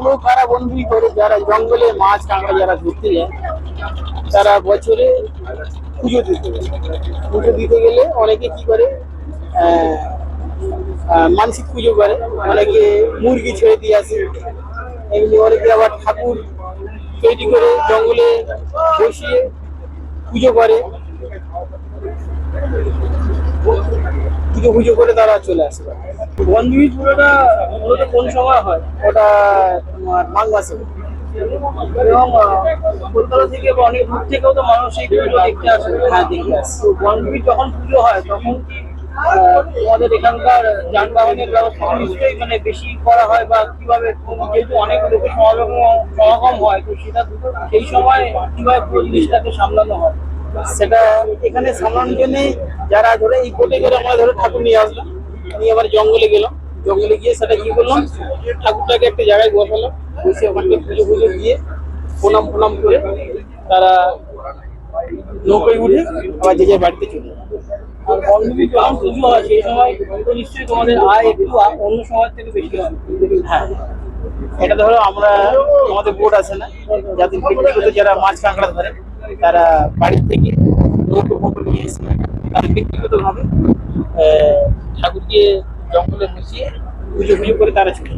এগুলো কারা বন্ধুই করে যারা জঙ্গলে মাছ কাঁকড়া যারা ধরতে যায়, তারা বছরে পুজো দিতে। পুজো দিতে গেলে অনেকে কি করে মানসিক পুজো করে। অনেকে মুরগি ছেড়ে দিয়ে আসে। এমনি অনেকে আবার ঠাকুর তৈরি করে জঙ্গলে বসিয়ে পুজো করে। পুজো পুজো করে তারা চলে আসে। বন্ধুই পুরোটা মূলত কোন সময় হয়? ওটা তোমার মাঘ মাসে এবং কলকাতা থেকে বা অনেক দূর থেকেও তো মানুষ এই পুজো দেখতে আসে। হ্যাঁ দেখতে আসে। তো যখন পুজো হয় তখন কি তোমাদের এখানকার যানবাহনের ব্যবস্থা নিশ্চয়ই মানে বেশি করা হয় বা কীভাবে যেহেতু অনেক লোকের সমাগম সমাগম হয় তো সেটা সেই সময় কীভাবে পুরো জিনিসটাকে সামলানো হয়? সেটা এখানে সামলানোর জন্য যারা ধরে এই কোটে করে আমরা ধরে ঠাকুর নিয়ে আসলাম নিয়ে আবার জঙ্গলে গেলাম। জঙ্গলে গিয়ে সেটা কি করলাম? ঠাকুরটাকে একটা জায়গায় বসালাম বসে ওখান পুজো পুজো দিয়ে প্রণাম প্রণাম করে তারা নৌকোয় উঠে আবার যে যার বাড়িতে চলে আর বন্ধুবি যখন পুজো হয় সেই সময় তো নিশ্চয়ই তোমাদের আয় একটু আ- অন্য সময় থেকে বেশি হয় হ্যাঁ। এটা ধরো আমরা আমাদের বোর্ড আছে না? যাদের ব্যক্তিগত যারা মাছ কাঁকড়া ধরে তারা বাড়ির থেকে নৌকো ফৌকো নিয়ে এসে তারা ব্যক্তিগত ভাবে ঠাকুরকে জঙ্গলে বসিয়ে পুজো পুজো করে তারা ছুটে